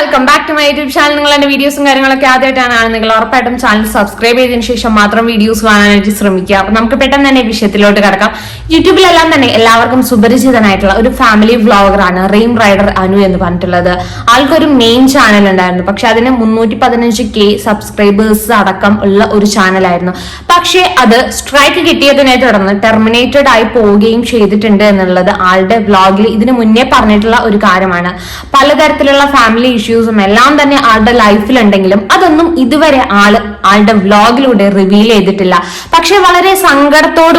Welcome back to my YouTube channel നിങ്ങൾ എന്റെ വീഡിയോസും കാര്യങ്ങളൊക്കെ ആദ്യമായിട്ടാണ് നിങ്ങൾ ഉറപ്പായിട്ടും ചാനൽ സബ്സ്ക്രൈബ് ചെയ്തതിനു ശേഷം മാത്രം വീഡിയോസ് കാണാനായിട്ട് ശ്രമിക്കുക. അപ്പൊ നമുക്ക് പെട്ടെന്ന് തന്നെ വിഷയത്തിലോട്ട് കിടക്കാം. യൂട്യൂബിലെല്ലാം തന്നെ എല്ലാവർക്കും സുപരിചിതനായിട്ടുള്ള ഒരു ഫാമിലി വ്ളോഗറാണ് റെയിം റൈഡർ അനു എന്ന് പറഞ്ഞിട്ടുള്ളത്. ആൾക്കൊരു മെയിൻ ചാനൽ ഉണ്ടായിരുന്നു. പക്ഷെ അതിന് മുന്നൂറ്റി പതിനഞ്ച് കെ സബ്സ്ക്രൈബേഴ്സ് അടക്കം ഉള്ള ഒരു ചാനലായിരുന്നു പക്ഷേ അത് സ്ട്രൈക്ക് കിട്ടിയതിനെ തുടർന്ന് ടെർമിനേറ്റഡ് ആയി പോവുകയും ചെയ്തിട്ടുണ്ട് എന്നുള്ളത് ആളുടെ വ്ളോഗിൽ ഇതിനു മുന്നേ പറഞ്ഞിട്ടുള്ള ഒരു കാര്യമാണ്. പലതരത്തിലുള്ള ഫാമിലി ഇഷ്യൂസും എല്ലാം തന്നെ ആളുടെ ലൈഫിലുണ്ടെങ്കിലും അതൊന്നും ഇതുവരെ ആൾ ആളുടെ വ്ളോഗിലൂടെ റിവീൽ ചെയ്തിട്ടില്ല. പക്ഷെ വളരെ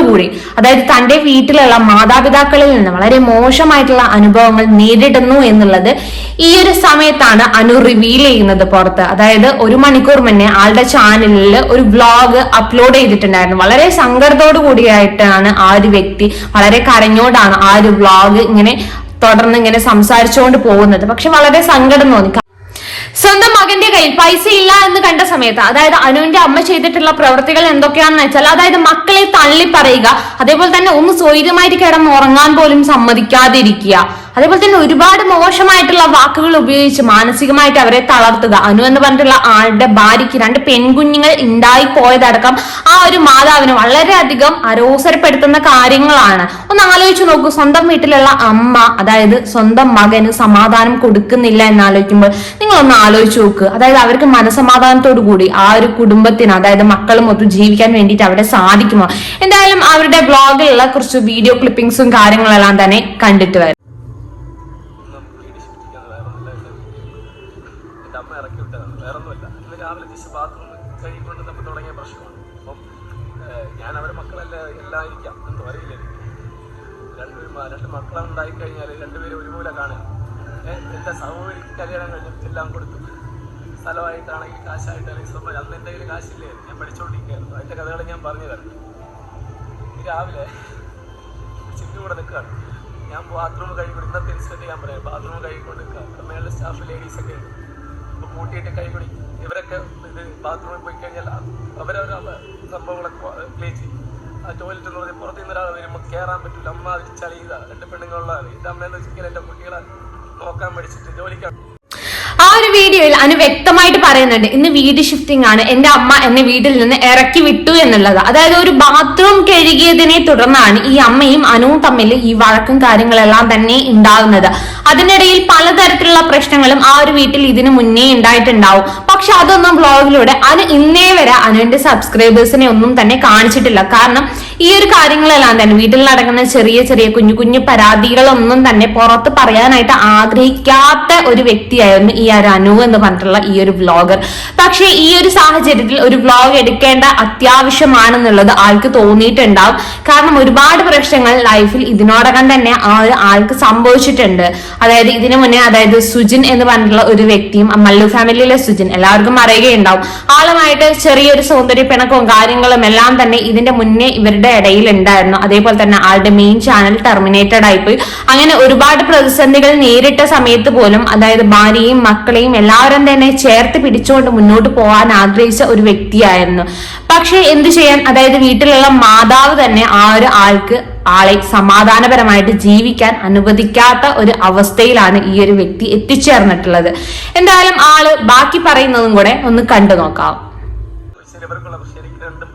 കൂടി അതായത് തന്റെ വീട്ടിലുള്ള മാതാപിതാക്കളിൽ നിന്ന് വളരെ മോശമായിട്ടുള്ള അനുഭവങ്ങൾ നേരിടുന്നു എന്നുള്ളത് ഈ ഒരു സമയത്താണ് അനു റിവീൽ ചെയ്യുന്നത് പുറത്ത്. അതായത് ഒരു മണിക്കൂർ മുന്നേ ആളുടെ ചാനലിൽ ഒരു വ്ലോഗ് അപ്ലോഡ് ചെയ്തിട്ടുണ്ടായിരുന്നു. വളരെ സങ്കടത്തോടു കൂടിയായിട്ടാണ് ആ ഒരു വ്യക്തി വളരെ കരഞ്ഞോണ്ടാണ് ആ ഒരു വ്ളോഗ് ഇങ്ങനെ തുടർന്ന് ഇങ്ങനെ സംസാരിച്ചുകൊണ്ട് പോകുന്നത്. പക്ഷെ വളരെ സങ്കടം തോന്നി. സ്വന്തം മകന്റെ കയ്യിൽ പൈസ ഇല്ല എന്ന് കണ്ട സമയത്ത് അതായത് അനുവിന്റെ അമ്മ ചെയ്തിട്ടുള്ള പ്രവൃത്തികൾ എന്തൊക്കെയാണെന്ന് വെച്ചാൽ അതായത് മക്കളെ തള്ളി പറയുക അതേപോലെ തന്നെ ഒന്ന് സ്വൈര്യമായിട്ട് കിടന്ന് ഉറങ്ങാൻ പോലും സമ്മതിക്കാതിരിക്കുക. അതേപോലെ തന്നെ ഒരുപാട് മോശമായിട്ടുള്ള വാക്കുകൾ ഉപയോഗിച്ച് മാനസികമായിട്ട് അവരെ തളർത്തുക. അനു എന്ന് പറഞ്ഞിട്ടുള്ള ആളുടെ ഭാര്യയ്ക്ക് രണ്ട് പെൺകുഞ്ഞുങ്ങൾ ഉണ്ടായി പോയതടക്കം ആ ഒരു മാതാവിന് വളരെയധികം അരോസരപ്പെടുത്തുന്ന കാര്യങ്ങളാണ്. ഒന്ന് ആലോചിച്ച് നോക്കൂ സ്വന്തം വീട്ടിലുള്ള അമ്മ അതായത് സ്വന്തം മകന് സമാധാനം കൊടുക്കുന്നില്ല എന്ന് ആലോചിക്കുമ്പോൾ നിങ്ങളൊന്ന് ആലോചിച്ച് നോക്ക്. അതായത് അവർക്ക് മനസമാധാനത്തോടു കൂടി ആ ഒരു കുടുംബത്തിന് അതായത് മക്കളും ഒത്തു ജീവിക്കാൻ വേണ്ടിയിട്ട് അവിടെ സാധിക്കുമോ? എന്തായാലും അവരുടെ ബ്ലോഗിലുള്ള കുറച്ച് വീഡിയോ ക്ലിപ്പിംഗ്സും കാര്യങ്ങളെല്ലാം തന്നെ കണ്ടിട്ട് വരും ഉണ്ടായി കഴിഞ്ഞാൽ രണ്ടുപേരും ഒരുപോലെ കാണുക എന്റെ സഹോദരിക്ക് കല്യാണം കഴിഞ്ഞു എല്ലാം കൊടുത്തു. സ്ഥലമായിട്ടാണെങ്കിൽ കാശായിട്ടാണെങ്കിൽ സ്വന്തം അന്ന് എന്റെ കയ്യിൽ കാശില്ലേ? ഞാൻ പഠിച്ചുകൊണ്ടിരിക്കുകയായിരുന്നു അതിന്റെ കഥകൾ ഞാൻ പറഞ്ഞു തരണം രാവിലെ ചിന്നു കൂടെ നിൽക്കുകയാണ് ഞാൻ ബാത്റൂം കഴിക്കൊണ്ട് ഇന്നത്തെ ഇൻസിഡന്റ് ഞാൻ പറയാം. ബാത്റൂം കഴിക്കൊണ്ട് നിൽക്കുക മേളിലെ സ്റ്റാഫ് ലേഡീസ് ഒക്കെ ഉണ്ട്. അപ്പോൾ കൂട്ടിയിട്ട് കൈ കുടി ഇവരൊക്കെ ഇത് ബാത്റൂമിൽ പോയി കഴിഞ്ഞാൽ അവരവരുടെ സംഭവങ്ങളൊക്കെ ക്ലീൻ ചെയ്യും. ആ ടോയ്ലറ്റ് എന്ന് പറഞ്ഞാൽ പുറത്തു നിന്ന് ഒരാൾ വരുമ്പോൾ കയറാൻ പറ്റൂല. അമ്മ അതിൽ ചളിയതാ. രണ്ട് പെണ്ണുങ്ങളുള്ളതാണ്. ഇത് അമ്മയെന്ന് വെച്ചാൽ എന്റെ കുട്ടികളെ നോക്കാൻ പഠിച്ചിട്ട് ജോലിക്കാണ് ആ ഒരു വീഡിയോയിൽ അനു വ്യക്തമായിട്ട് പറയുന്നുണ്ട് ഇന്ന് വീട് ഷിഫ്റ്റിംഗ് ആണ്. എന്റെ അമ്മ എന്നെ വീട്ടിൽ നിന്ന് ഇറക്കി വിട്ടു എന്നുള്ളത്. അതായത് ഒരു ബാത്റൂം കഴുകിയതിനെ തുടർന്നാണ് ഈ അമ്മയും അനുവും തമ്മിൽ ഈ വഴക്കും കാര്യങ്ങളെല്ലാം തന്നെ ഉണ്ടാകുന്നത്. അതിനിടയിൽ പലതരത്തിലുള്ള പ്രശ്നങ്ങളും ആ ഒരു വീട്ടിൽ ഇതിനു മുന്നേ ഉണ്ടായിട്ടുണ്ടാവും. പക്ഷെ അതൊന്നും വ്ളോഗിലൂടെ അനു ഇന്നേ വരെ അനുവിന്റെ സബ്സ്ക്രൈബേഴ്സിനെ ഒന്നും തന്നെ കാണിച്ചിട്ടില്ല. കാരണം ഈ ഒരു കാര്യങ്ങളെല്ലാം തന്നെ വീട്ടിൽ നടക്കുന്ന ചെറിയ ചെറിയ കുഞ്ഞു കുഞ്ഞു പരാതികളൊന്നും തന്നെ പുറത്ത് പറയാനായിട്ട് ആഗ്രഹിക്കാത്ത ഒരു വ്യക്തിയായിരുന്നു ഈ ഒരു അനു എന്ന് പറഞ്ഞിട്ടുള്ള ഈ ഒരു വ്ളോഗർ പക്ഷേ ഈ ഒരു സാഹചര്യത്തിൽ ഒരു വ്ളോഗ് എടുക്കേണ്ട അത്യാവശ്യമാണെന്നുള്ളത് ആൾക്ക് തോന്നിയിട്ടുണ്ടാവും. കാരണം ഒരുപാട് പ്രശ്നങ്ങൾ ലൈഫിൽ ഇതിനോടകം തന്നെ ആ ആൾക്ക് സംഭവിച്ചിട്ടുണ്ട്. അതായത് ഇതിനു മുന്നേ അതായത് സുജിൻ എന്ന് പറഞ്ഞിട്ടുള്ള ഒരു വ്യക്തിയും മല്ലു ഫാമിലിയിലെ സുജിൻ എല്ലാവർക്കും അറിയുകയുണ്ടാവും. ആളുമായിട്ട് ചെറിയൊരു സൗന്ദര്യ പിണക്കവും കാര്യങ്ങളും എല്ലാം തന്നെ ഇതിന്റെ മുന്നേ ഇവരുടെ ഇടയിൽ ഉണ്ടായിരുന്നു അതേപോലെ തന്നെ ആളുടെ മെയിൻ ചാനൽ ടെർമിനേറ്റഡ് ആയിപ്പോയി. അങ്ങനെ ഒരുപാട് പ്രതിസന്ധികൾ നേരിട്ട സമയത്ത് പോലും അതായത് ഭാര്യയും മക്കളെയും എല്ലാവരും തന്നെ ചേർത്ത് പിടിച്ചുകൊണ്ട് മുന്നോട്ട് പോകാൻ ആഗ്രഹിച്ച ഒരു വ്യക്തിയായിരുന്നു. പക്ഷേ എന്തു ചെയ്യാൻ അതായത് വീട്ടിലുള്ള മാതാവ് തന്നെ ആ ഒരു ആൾക്ക് ആളെ സമാധാനപരമായിട്ട് ജീവിക്കാൻ അനുവദിക്കാത്ത ഒരു അവസ്ഥയിലാണ് ഈ ഒരു വ്യക്തി എത്തിച്ചേർന്നിട്ടുള്ളത്. എന്തായാലും ആൾ ബാക്കി പറയുന്നതും കൂടെ ഒന്ന് കണ്ടു നോക്കാം ശരി ഇവർക്കുള്ള പക്ഷേ എനിക്ക് രണ്ടും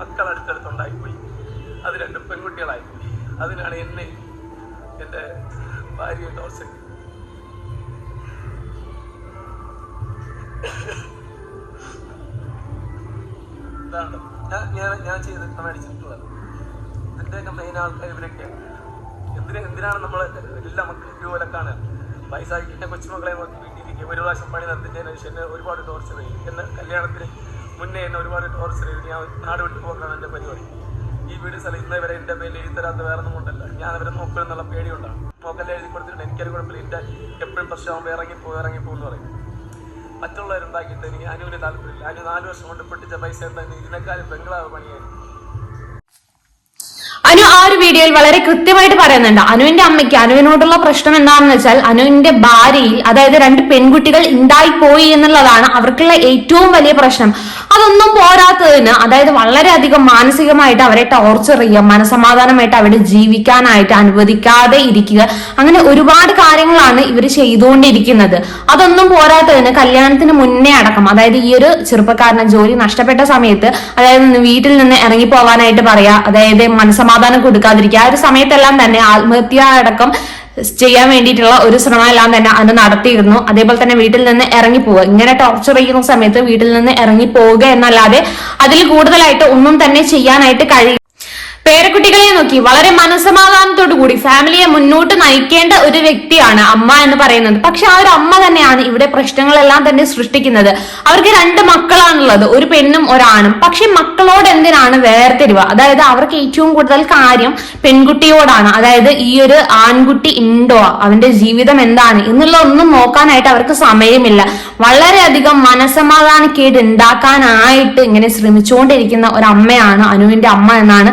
മക്കൾ അടുത്തടുത്തുണ്ടായിപ്പോയി അത് രണ്ടും പെൺകുട്ടികളായിപ്പോയി അതിനാണ് എന്നെ എന്റെ ഭാര്യ ടോർച്ചർ ഞാൻ ഞാൻ ഞാൻ ചെയ്തിട്ട് മേടിച്ചിട്ടുള്ളത് ഇതിന്റെയൊക്കെ മെയിൻ ആൾക്കാർ ഇവരൊക്കെയാണ്. എന്തിനാ എന്തിനാണ് നമ്മൾ എല്ലാ മക്കളും ഇതുപോലെ കാണുക? വയസ്സാക്കി എന്റെ കൊച്ചുമക്കളെ നോക്കി വീട്ടിലിരിക്കുക ഒരു പ്രാവശ്യം പണി ശേഷം എന്നെ ഒരുപാട് ടോർച്ചർ ചെയ്തു. എന്നെ കല്യാണത്തിന് മുന്നേ എന്നെ ഒരുപാട് ടോർച്ചർ ചെയ്തു. ഞാൻ നാട് വിട്ടു പോകാനാണ് എന്റെ പരിപാടി. ഈ വീട് സ്ഥലം ഇന്നേ വരെ എന്റെ പേരിൽ എഴുതി തരാത്ത വേറെ ഒന്നും കൊണ്ടല്ല. ഞാൻ അവരെ നോക്കുമെന്നുള്ള പേടിയുണ്ടാണ് നോക്കല്ലേ എഴുതി കൊടുത്തിട്ടുണ്ട്. എനിക്കൊരു കുഴപ്പമില്ല. എന്റെ എപ്പോഴും പ്രശ്നമാകുമ്പോൾ ഇറങ്ങിപ്പോ ഇറങ്ങിപ്പോ എന്ന് പറയും. മറ്റുള്ളവരുണ്ടാക്കിയിട്ട് എനിക്ക് അനുവിന് താല്പര്യമില്ല. അനു നാല് വർഷം കൊണ്ട് പൊട്ടിച്ച പൈസ എന്താ? ഇതിനേക്കാളും ബംഗ്ലാവ് പണിയായിരുന്നു അനു ആ ഒരു വീഡിയോയിൽ വളരെ കൃത്യമായിട്ട് പറയുന്നുണ്ട്. അനുവിന്റെ അമ്മയ്ക്ക് അനുവിനോടുള്ള പ്രശ്നം എന്താണെന്ന് വെച്ചാൽ അനുവിന്റെ ഭാര്യയിൽ അതായത് രണ്ട് പെൺകുട്ടികൾ ഉണ്ടായിപ്പോയി എന്നുള്ളതാണ് അവർക്കുള്ള ഏറ്റവും വലിയ പ്രശ്നം. അതൊന്നും പോരാത്തതിന് അതായത് വളരെയധികം മാനസികമായിട്ട് അവരെ ടോർച്ചർ ചെയ്യുക മനസമാധാനമായിട്ട് അവിടെ ജീവിക്കാനായിട്ട് അനുവദിക്കാതെ ഇരിക്കുക അങ്ങനെ ഒരുപാട് കാര്യങ്ങളാണ് ഇവർ ചെയ്തുകൊണ്ടിരിക്കുന്നത്. അതൊന്നും പോരാത്തതിന് കല്യാണത്തിന് മുന്നേ അടക്കം അതായത് ഈ ഒരു ചെറുപ്പക്കാരന് ജോലി നഷ്ടപ്പെട്ട സമയത്ത് അതായത് വീട്ടിൽ നിന്ന് ഇറങ്ങി പോകാനായിട്ട് പറയാ അതായത് മനസമാധാനം കൊടുക്കാതിരിക്കുക ആ ഒരു സമയത്തെല്ലാം തന്നെ ആത്മഹത്യ അടക്കം ചെയ്യാൻ വേണ്ടിയിട്ടുള്ള ഒരു ശ്രമമെല്ലാം തന്നെ അന്ന് നടത്തിയിരുന്നു. അതേപോലെ തന്നെ വീട്ടിൽ നിന്ന് ഇറങ്ങി പോവുക ഇങ്ങനെ ടോർച്ചർ ചെയ്യുന്ന സമയത്ത് വീട്ടിൽ നിന്ന് ഇറങ്ങി പോവുക എന്നല്ലാതെ അതിൽ കൂടുതലായിട്ട് ഒന്നും തന്നെ ചെയ്യാനായിട്ട് കഴിയും പേരക്കുട്ടികളെ നോക്കി വളരെ മനസമാധാനത്തോടു കൂടി ഫാമിലിയെ മുന്നോട്ട് നയിക്കേണ്ട ഒരു വ്യക്തിയാണ് അമ്മ എന്ന് പറയുന്നത്. പക്ഷെ ആ ഒരു അമ്മ തന്നെയാണ് ഇവിടെ പ്രശ്നങ്ങളെല്ലാം തന്നെ സൃഷ്ടിക്കുന്നത്. അവർക്ക് രണ്ട് മക്കളാണുള്ളത്. ഒരു പെണ്ണും ഒരാണും. പക്ഷെ മക്കളോട് എന്തിനാണ് വേർതിരിവ്? അതായത് അവർക്ക് ഏറ്റവും കൂടുതൽ കാര്യം പെൺകുട്ടിയോടാണ്. അതായത് ഈ ഒരു ആൺകുട്ടി ഉണ്ടോ? അവന്റെ ജീവിതം എന്താണ്? എന്നുള്ള ഒന്നും നോക്കാനായിട്ട് അവർക്ക് സമയമില്ല. വളരെയധികം മനസമാധാനക്കേട് ഉണ്ടാക്കാനായിട്ട് ഇങ്ങനെ ശ്രമിച്ചുകൊണ്ടിരിക്കുന്ന ഒരു അമ്മയാണ് അനുവിന്റെ അമ്മ എന്നാണ്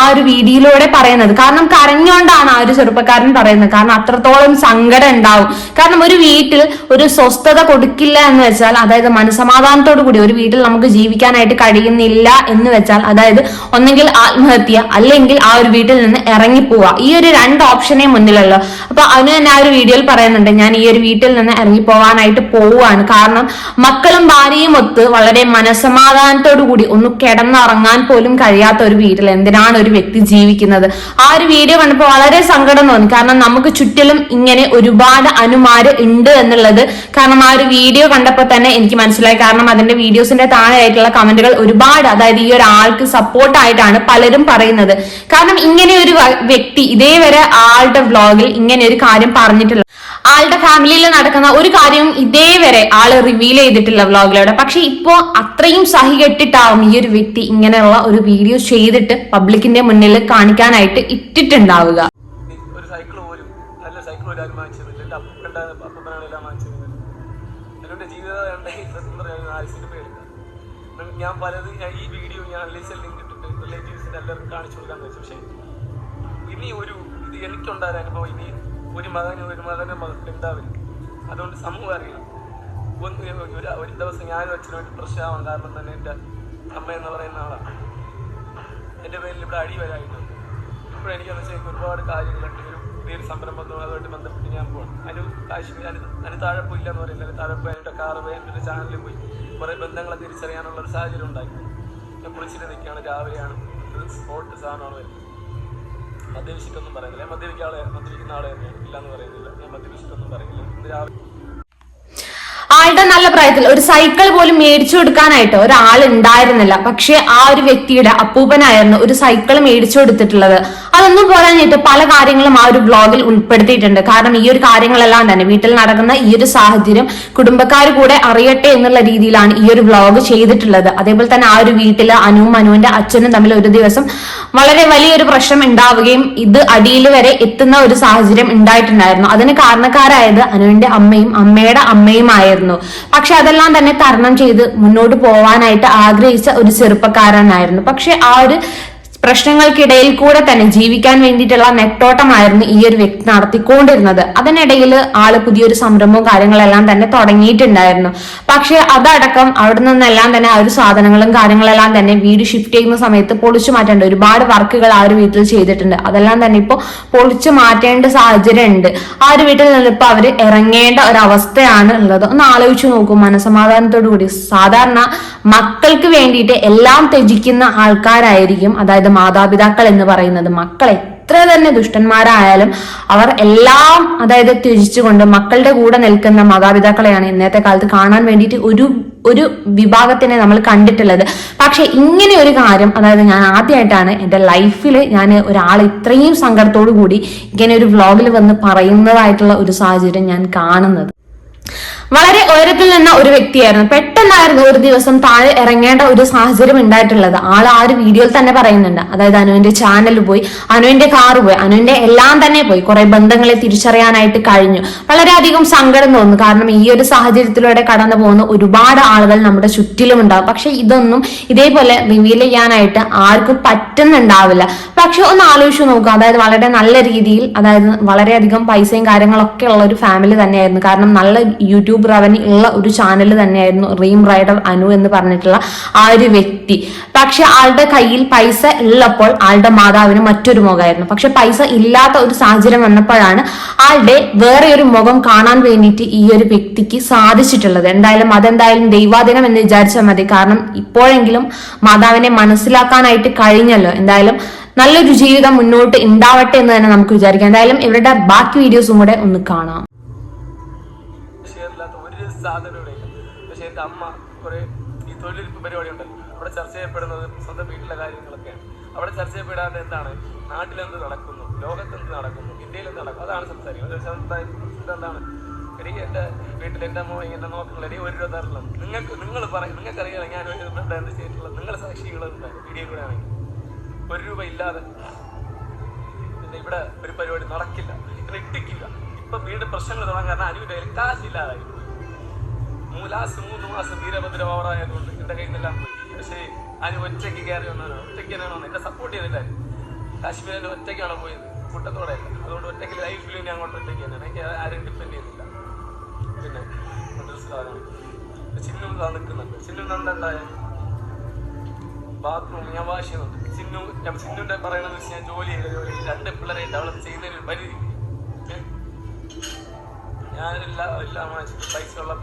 ആ ഒരു വീഡിയോയിലൂടെ പറയുന്നത്. കാരണം കരഞ്ഞുകൊണ്ടാണ് ആ ഒരു ചെറുപ്പക്കാരൻ പറയുന്നത്. കാരണം അത്രത്തോളം സങ്കടം ഉണ്ടാവും. കാരണം ഒരു വീട്ടിൽ ഒരു സ്വസ്ഥത കൊടുക്കില്ല എന്ന് വെച്ചാൽ അതായത് മനസമാധാനത്തോടു കൂടി ഒരു വീട്ടിൽ നമുക്ക് ജീവിക്കാനായിട്ട് കഴിയുന്നില്ല എന്ന് വെച്ചാൽ അതായത് ഒന്നെങ്കിൽ ആത്മഹത്യ അല്ലെങ്കിൽ ആ ഒരു വീട്ടിൽ നിന്ന് ഇറങ്ങിപ്പോവുക ഈ ഒരു രണ്ട് ഓപ്ഷനേ മുന്നിലല്ലോ അപ്പൊ അതിന് തന്നെ ആ ഒരു വീഡിയോയിൽ പറയുന്നുണ്ട് ഞാൻ ഈ ഒരു വീട്ടിൽ നിന്ന് ഇറങ്ങി പോവാനായിട്ട് പോവുകയാണ്. കാരണം മക്കളും ഭാര്യയും ഒത്ത് വളരെ മനസമാധാനത്തോടു കൂടി ഒന്ന് കിടന്നുറങ്ങാൻ പോലും കഴിയാത്ത ഒരു വീട്ടിൽ എന്തിനാണ് ഒരു വ്യക്തി ജീവിക്കുന്നത്. ആ ഒരു വീഡിയോ കണ്ടപ്പോൾ വളരെ സങ്കടം തോന്നി. കാരണം നമുക്ക് ചുറ്റിലും ഇങ്ങനെ ഒരുപാട് അനുമാര് ഉണ്ട് എന്നുള്ളത്. കാരണം ആ ഒരു വീഡിയോ കണ്ടപ്പോൾ തന്നെ എനിക്ക് മനസ്സിലായി. കാരണം അതിന്റെ വീഡിയോസിന്റെ താഴെയായിട്ടുള്ള കമന്റുകൾ ഒരുപാട്. അതായത് ഈ ഒരാൾക്ക് സപ്പോർട്ടായിട്ടാണ് പലരും പറയുന്നത്. കാരണം ഇങ്ങനെ ഒരു വ്യക്തി ഇതേവരെ ആളുടെ വ്ലോഗിൽ ഇങ്ങനെ ഒരു കാര്യം പറഞ്ഞിട്ടില്ല. ആളുടെ ഫാമിലിയിൽ നടക്കുന്ന ഒരു കാര്യവും ഇതേവരെ ആൾ റിവീൽ ചെയ്തിട്ടില്ല വ്ലോഗിലൂടെ പക്ഷെ ഇപ്പോ അത്രയും സഹികെട്ടിട്ടാവും ഈ ഒരു വ്യക്തി ഇങ്ങനെയുള്ള ഒരു വീഡിയോ ചെയ്തിട്ട് പബ്ലിക്കിന്റെ മുന്നിൽ കാണിക്കാനായിട്ട് ഇട്ടിട്ടുണ്ടാവുക. ഒരു സൈക്കിൾ നല്ല ജീവിതം ഞാൻ പലത് ഈ വീഡിയോ ഞാൻ ലിങ്ക് റിലേറ്റീവ്സിന് എല്ലാവർക്കും കാണിച്ചു കൊടുക്കാൻ വെച്ചു പക്ഷേ ഇനി ഒരു ഇത് എനിക്കുണ്ടായ അനുഭവം ഇനി ഒരു മകന് ഒരു മകന് ഉണ്ടാവില്ല. അതുകൊണ്ട് സമൂഹം അറിയണം. ഒരു ഒരു ദിവസം ഞാനും ഒരു പ്രശ്നമാവാൻ കാരണം തന്നെ എന്റെ അമ്മ എന്ന് പറയുന്ന ആളാണ് എന്റെ പേരിൽ ഇവിടെ അടി വരായിട്ടുണ്ട് ഇപ്പോൾ എനിക്കെന്ന് വെച്ചാൽ ഒരുപാട് കാര്യങ്ങളുണ്ട് ഒരു പുതിയൊരു സംരംഭത്തോട് അതുമായിട്ട് ബന്ധപ്പെട്ട് ഞാൻ പോകണം അതിന് കാശ്മീർ അതിന് അതിന് താഴെ പോയില്ല എന്ന് പറയില്ല അതിന് താഴെ പോയി അതിന്റെ കാറ് എന്റെ ചാനലിൽ പോയി. കുറേ ബന്ധങ്ങളെ തിരിച്ചറിയാനുള്ള ഒരു സാഹചര്യം ഉണ്ടായി ഞാൻ കുളിച്ചിട്ട് നിൽക്കുകയാണ് രാവിലെയാണ്. സ്പോട്ട് സാധനമാണ് വരുന്നത്. മദ്യപിച്ചിട്ടൊന്നും പറയുന്നില്ല. ഞാൻ മദ്യപിക്കുന്ന ആളെ മദ്യപിക്കുന്ന ആളെ ഇല്ലാന്ന് പറയുന്നില്ല. ഞാൻ മദ്യപിച്ചിട്ടൊന്നും പറയുന്നില്ല. ഇന്ന് രാവിലെ ആളുടെ നല്ല പ്രായത്തിൽ ഒരു സൈക്കിൾ പോലും മേടിച്ചു കൊടുക്കാനായിട്ട് ഒരാൾ ഉണ്ടായിരുന്നില്ല പക്ഷെ ആ ഒരു വ്യക്തിയുടെ അപ്പൂപ്പനായിരുന്നു ഒരു സൈക്കിൾ മേടിച്ചു കൊടുത്തിട്ടുള്ളത്. അതൊന്നും പോരാഞ്ഞിട്ട് പല കാര്യങ്ങളും ആ ഒരു വ്ളോഗിൽ ഉൾപ്പെടുത്തിയിട്ടുണ്ട്. കാരണം ഈ ഒരു കാര്യങ്ങളെല്ലാം തന്നെ വീട്ടിൽ നടക്കുന്ന ഈ ഒരു സാഹചര്യം കുടുംബക്കാർ കൂടെ അറിയട്ടെ എന്നുള്ള രീതിയിലാണ് ഈ ഒരു വ്ളോഗ് ചെയ്തിട്ടുള്ളത്. അതേപോലെ തന്നെ ആ ഒരു വീട്ടിൽ അനുവും അനുവിന്റെ അച്ഛനും തമ്മിൽ ഒരു ദിവസം വളരെ വലിയൊരു പ്രശ്നം ഉണ്ടാവുകയും ഇത് അടിയിൽ വരെ എത്തുന്ന ഒരു സാഹചര്യം ഉണ്ടായിട്ടുണ്ടായിരുന്നു. അതിന് കാരണക്കാരായത് അനുവിന്റെ അമ്മയും അമ്മയുടെ അമ്മയുമായിരുന്നു. പക്ഷെ അതെല്ലാം തന്നെ തരണം ചെയ്ത് മുന്നോട്ട് പോവാനായിട്ട് ആഗ്രഹിച്ച ഒരു ചെറുപ്പക്കാരനായിരുന്നു. പക്ഷെ ആ ഒരു പ്രശ്നങ്ങൾക്കിടയിൽ കൂടെ തന്നെ ജീവിക്കാൻ വേണ്ടിയിട്ടുള്ള നെട്ടോട്ടമായിരുന്നു ഈ ഒരു വ്യക്തി നടത്തിക്കൊണ്ടിരുന്നത്. അതിനിടയിൽ ആൾ പുതിയൊരു സംരംഭവും കാര്യങ്ങളെല്ലാം തന്നെ തുടങ്ങിയിട്ടുണ്ടായിരുന്നു. പക്ഷെ അതടക്കം അവിടെ നിന്നെല്ലാം തന്നെ ആ ഒരു സാധനങ്ങളും കാര്യങ്ങളെല്ലാം തന്നെ വീട് ഷിഫ്റ്റ് ചെയ്യുന്ന സമയത്ത് പൊളിച്ചു മാറ്റേണ്ട ഒരുപാട് വർക്കുകൾ ആ ഒരു വീട്ടിൽ ചെയ്തിട്ടുണ്ട്. അതെല്ലാം തന്നെ ഇപ്പോൾ പൊളിച്ചു മാറ്റേണ്ട സാഹചര്യം ഉണ്ട് ആ ഒരു വീട്ടിൽ നിന്ന് ഇപ്പൊ അവർ ഇറങ്ങേണ്ട ഒരു അവസ്ഥയാണ് ഉള്ളത്. ഒന്ന് ആലോചിച്ചു നോക്കും മനസമാധാനത്തോടു കൂടി സാധാരണ മക്കൾക്ക് വേണ്ടിയിട്ട് എല്ലാം ത്യജിക്കുന്ന ആൾക്കാരായിരിക്കും. അതായത് മാതാപിതാക്കൾ എന്ന് പറയുന്നത് മക്കൾ എത്ര തന്നെ ദുഷ്ടന്മാരായാലും അവർ എല്ലാം അതായത് ത്യജിച്ചുകൊണ്ട് മക്കളുടെ കൂടെ നിൽക്കുന്ന മാതാപിതാക്കളെയാണ് ഇന്നത്തെ കാലത്ത് കാണാൻ വേണ്ടിയിട്ട് ഒരു ഒരു വിഭാഗത്തിനെ നമ്മൾ കണ്ടിട്ടുള്ളത്. പക്ഷെ ഇങ്ങനെ ഒരു കാര്യം അതായത് ഞാൻ ആദ്യമായിട്ടാണ് എന്റെ ലൈഫിൽ ഞാൻ ഒരാൾ ഇത്രയും സങ്കടത്തോടു കൂടി ഇങ്ങനെ ഒരു വ്ളോഗിൽ വന്ന് പറയുന്നതായിട്ടുള്ള ഒരു സാഹചര്യം ഞാൻ കാണുന്നത്. വളരെ ഉയരത്തിൽ നിന്ന ഒരു വ്യക്തിയായിരുന്നു. പെട്ടെന്നായിരുന്നു ഒരു ദിവസം താഴെ ഇറങ്ങേണ്ട ഒരു സാഹചര്യം ഉണ്ടായിട്ടുള്ളത്. ആൾ ആ ഒരു വീഡിയോയിൽ തന്നെ പറയുന്നുണ്ട്. അതായത് അനുവിന്റെ ചാനൽ പോയി അനുവിന്റെ കാർ പോയി അനുവിന്റെ എല്ലാം തന്നെ പോയി. കുറെ ബന്ധങ്ങളെ തിരിച്ചറിയാനായിട്ട് കഴിഞ്ഞു. വളരെയധികം സങ്കടം തോന്നുന്നു. കാരണം ഈ ഒരു സാഹചര്യത്തിലൂടെ കടന്നു പോകുന്ന ഒരുപാട് ആളുകൾ നമ്മുടെ ചുറ്റിലും ഉണ്ടാവും. പക്ഷെ ഇതൊന്നും ഇതേപോലെ റിവീൽ ചെയ്യാനായിട്ട് ആർക്കും പറ്റുന്നുണ്ടാവില്ല. പക്ഷെ ഒന്ന് ആലോചിച്ച് നോക്കുക. അതായത് വളരെ നല്ല രീതിയിൽ അതായത് വളരെയധികം പൈസയും കാര്യങ്ങളൊക്കെ ഉള്ള ഒരു ഫാമിലി തന്നെയായിരുന്നു. കാരണം നല്ല യൂട്യൂബ് യൂട്യൂബ് റവന്യൂ ഉള്ള ഒരു ചാനൽ തന്നെയായിരുന്നു റീം റൈഡർ അനു എന്ന് പറഞ്ഞിട്ടുള്ള ആ ഒരു വ്യക്തി. പക്ഷെ ആളുടെ കയ്യിൽ പൈസ ഉള്ളപ്പോൾ ആളുടെ മാതാവിന് മറ്റൊരു മുഖമായിരുന്നു പക്ഷെ പൈസ ഇല്ലാത്ത ഒരു സാഹചര്യം വന്നപ്പോഴാണ് ആളുടെ വേറെ ഒരു മുഖം കാണാൻ വേണ്ടിയിട്ട് ഈ ഒരു വ്യക്തിക്ക് സാധിച്ചിട്ടുള്ളത്. എന്തായാലും അതെന്തായാലും ദൈവാദിനം എന്ന് വിചാരിച്ചാൽ മതി. കാരണം ഇപ്പോഴെങ്കിലും മാതാവിനെ മനസ്സിലാക്കാനായിട്ട് കഴിഞ്ഞല്ലോ. എന്തായാലും നല്ലൊരു ജീവിതം മുന്നോട്ട് ഉണ്ടാവട്ടെ എന്ന് തന്നെ നമുക്ക് വിചാരിക്കാം. എന്തായാലും ഇവരുടെ ബാക്കി വീഡിയോസും കൂടെ ഒന്ന് കാണാം. സാധനവും പക്ഷെ എന്റെ അമ്മ കുറെ ഈ തൊഴിലിരിപ്പ് പരിപാടി ഉണ്ടല്ലോ അവിടെ ചർച്ച ചെയ്യപ്പെടുന്നത് സ്വന്തം വീട്ടിലെ കാര്യങ്ങളൊക്കെയാണ്. അവിടെ ചർച്ച ചെയ്യപ്പെടാതെ എന്താണ്? നാട്ടിലെന്ത് നടക്കുന്നു? ലോകത്തെന്ത് നടക്കുന്നു? ഇന്ത്യയിൽ എന്ത് നടക്കും അതാണ് സംസാരിക്കുന്നത് സംസാരിക്കുന്നത് എന്താണ് എനിക്ക് എന്റെ വീട്ടിൽ എന്റെ അമ്മ എന്റെ നോക്കുന്നില്ല എനിക്ക് ഒരു രൂപ നിങ്ങൾക്ക് നിങ്ങൾ പറയും നിങ്ങൾക്കറിയാം ഞാൻ ഒരു എന്ത് ചെയ്തിട്ടുള്ളത്? നിങ്ങളെ സാക്ഷികളുണ്ട് വീഡിയോ കൂടെ ആണെങ്കിൽ. ഒരു രൂപ ഇല്ലാതെ പിന്നെ ഇവിടെ ഒരു പരിപാടി നടക്കില്ല. ഇത് ഇട്ടിക്കില്ല. ഇപ്പം വീണ്ടും പ്രശ്നങ്ങൾ തുടങ്ങാൻ കാരണം അനുവിന്റെ കയ്യിൽ കാശില്ലാതായി. പോയി. മൂലാസ് മൂന്ന് മാസം വീരഭദ്ര ഓവറായതുകൊണ്ട് എന്റെ കയ്യിൽ നിന്നെല്ലാം പോയി. പക്ഷേ അതിന് ഒറ്റയ്ക്ക് കയറി വന്നാണ് ഒറ്റയ്ക്ക് തന്നെയാണ് വന്നത് എന്നെ സപ്പോർട്ട് ചെയ്തില്ലായിരുന്നു കാശ്മീരിൽ ഒറ്റയ്ക്കാണ് പോയത്? കൂട്ടത്തോടെ അതുകൊണ്ട് ഒറ്റയ്ക്ക് ലൈഫിൽ ഞാൻ അങ്ങോട്ട് ഒറ്റയ്ക്ക് തന്നെയാണ്. എനിക്ക് ആരും ഡിപ്പെൻഡ് ചെയ്തില്ല. പിന്നെ ചിന്നും ചിന്നു നിൽക്കുന്നുണ്ട്. ചിന്നും എന്താണ്ടായ ബാത്റൂം ഞാൻ വാഷ് ചെയ്യുന്നുണ്ട്. സിന്നു ഞാൻ സിന്നുന്റെ പറയുന്നത് ഞാൻ ജോലി ചെയ്ത ജോലി രണ്ട് പിള്ളേരായിട്ട് ഡെവലപ്പ് ചെയ്യുന്നതിന് പരിധി. ഞാനെല്ലാം എല്ലാം പൈസ ഉള്ള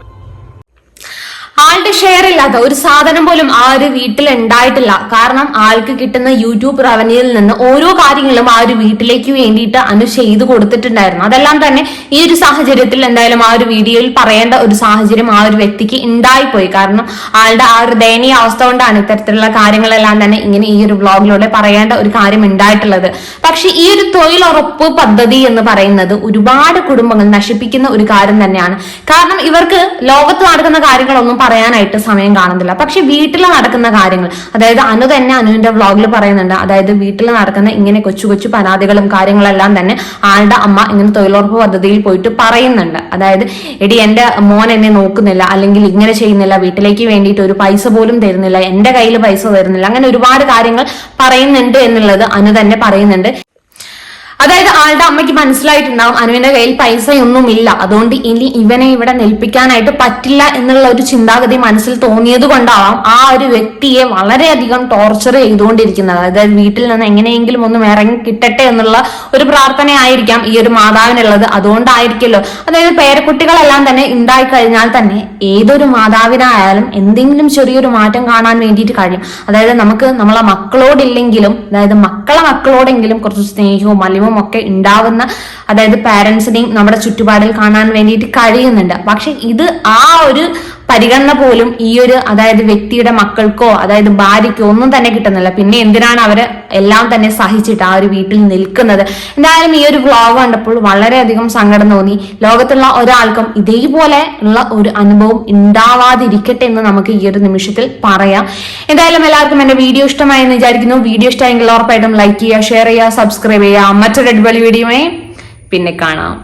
ആളുടെ ഷെയർ ഇല്ലാത്ത ഒരു സാധനം പോലും ആ ഒരു വീട്ടിൽ ഉണ്ടായിട്ടില്ല. കാരണം ആൾക്ക് കിട്ടുന്ന യൂട്യൂബ് റവന്യൂയിൽ നിന്ന് ഓരോ കാര്യങ്ങളും ആ ഒരു വീട്ടിലേക്ക് വേണ്ടിയിട്ട് അനു ചെയ്തു കൊടുത്തിട്ടുണ്ടായിരുന്നു. അതെല്ലാം തന്നെ ഈ ഒരു സാഹചര്യത്തിൽ എന്തായാലും ആ ഒരു വീഡിയോയിൽ പറയേണ്ട ഒരു സാഹചര്യം ആ ഒരു വ്യക്തിക്ക് ഉണ്ടായിപ്പോയി. കാരണം ആളുടെ ആ ഒരു ദയനീയ അവസ്ഥ കൊണ്ടാണ് ഇത്തരത്തിലുള്ള കാര്യങ്ങളെല്ലാം തന്നെ ഇങ്ങനെ ഈ ഒരു വ്ളോഗിലൂടെ പറയേണ്ട ഒരു കാര്യം ഉണ്ടായിട്ടുള്ളത്. പക്ഷെ ഈ ഒരു തൊഴിലുറപ്പ് പദ്ധതി എന്ന് പറയുന്നത് ഒരുപാട് കുടുംബങ്ങൾ നശിപ്പിക്കുന്ന ഒരു കാര്യം തന്നെയാണ്. കാരണം ഇവർക്ക് ലോകത്ത് നടക്കുന്ന കാര്യങ്ങളൊന്നും പറയാനായിട്ട് സമയം കാണുന്നില്ല. പക്ഷെ വീട്ടിൽ നടക്കുന്ന കാര്യങ്ങൾ അതായത് അനു തന്നെ അനുവിന്റെ വ്ളോഗിൽ പറയുന്നുണ്ട് അതായത് വീട്ടിൽ നടക്കുന്ന ഇങ്ങനെ കൊച്ചു കൊച്ചു പരാതികളും കാര്യങ്ങളെല്ലാം തന്നെ ആളുടെ അമ്മ ഇങ്ങനെ തൊഴിലുറപ്പ് പദ്ധതിയിൽ പോയിട്ട് പറയുന്നുണ്ട്. അതായത് എടി എന്റെ മോൻ എന്നെ നോക്കുന്നില്ല അല്ലെങ്കിൽ ഇങ്ങനെ ചെയ്യുന്നില്ല വീട്ടിലേക്ക് വേണ്ടിയിട്ട് ഒരു പൈസ പോലും തരുന്നില്ല എന്റെ കയ്യിൽ പൈസ തരുന്നില്ല അങ്ങനെ ഒരുപാട് കാര്യങ്ങൾ പറയുന്നുണ്ട് എന്നുള്ളത് അനു തന്നെ പറയുന്നുണ്ട്. അതായത് ആളുടെ അമ്മയ്ക്ക് മനസ്സിലായിട്ടുണ്ടാവും അനുവിന്റെ കയ്യിൽ പൈസയൊന്നും ഇല്ല അതുകൊണ്ട് ഇനി ഇവനെ ഇവിടെ നിൽപ്പിക്കാനായിട്ട് പറ്റില്ല എന്നുള്ള ഒരു ചിന്താഗതി മനസ്സിൽ തോന്നിയത് കൊണ്ടാവാം ആ ഒരു വ്യക്തിയെ വളരെയധികം ടോർച്ചർ ചെയ്തുകൊണ്ടിരിക്കുന്നത്. അതായത് വീട്ടിൽ നിന്ന് എങ്ങനെയെങ്കിലും ഒന്ന് ഇറങ്ങി കിട്ടട്ടെ എന്നുള്ള ഒരു പ്രാർത്ഥനയായിരിക്കാം ഈ ഒരു മാതാവിനുള്ളത്. അതുകൊണ്ടായിരിക്കല്ലോ അതായത് പേരക്കുട്ടികളെല്ലാം തന്നെ ഉണ്ടായി കഴിഞ്ഞാൽ തന്നെ ഏതൊരു മാതാവിനായാലും എന്തെങ്കിലും ചെറിയൊരു മാറ്റം കാണാൻ വേണ്ടിയിട്ട് കഴിയും. അതായത് നമുക്ക് നമ്മളെ മക്കളോടില്ലെങ്കിലും അതായത് മക്കളെ മക്കളോടെങ്കിലും കുറച്ച് സ്നേഹവും മലിവും ഒക്കെ ഉണ്ടാവുന്ന അതായത് പാരന്റ്സിനെയും നമ്മുടെ ചുറ്റുപാടിൽ കാണാൻ വേണ്ടിയിട്ട് കഴിയുന്നുണ്ട്. പക്ഷെ ഇത് ആ ഒരു പരിഗണന പോലും ഈ ഒരു അതായത് വ്യക്തിയുടെ മക്കൾക്കോ അതായത് ഭാര്യയ്ക്കോ ഒന്നും തന്നെ കിട്ടുന്നില്ല. പിന്നെ എന്തിനാണ് അവർ എല്ലാം തന്നെ സഹിച്ചിട്ട് ആ ഒരു വീട്ടിൽ നിൽക്കുന്നത്? എന്തായാലും ഈ ഒരു വ്ളോഗ് കണ്ടപ്പോൾ വളരെയധികം സങ്കടം തോന്നി. ലോകത്തുള്ള ഒരാൾക്കും ഇതേപോലെ ഉള്ള ഒരു അനുഭവം ഉണ്ടാവാതിരിക്കട്ടെ എന്ന് നമുക്ക് ഈ ഒരു നിമിഷത്തിൽ പറയാം. എന്തായാലും എല്ലാവർക്കും എന്റെ വീഡിയോ ഇഷ്ടമായെന്ന് വിചാരിക്കുന്നു. വീഡിയോ ഇഷ്ടമായെങ്കിൽ ഉറപ്പായിട്ടും ലൈക്ക് ചെയ്യുക ഷെയർ ചെയ്യുക സബ്സ്ക്രൈബ് ചെയ്യുക. മറ്റൊരു അടിപൊളി വീഡിയോയെ പിന്നെ കാണാം.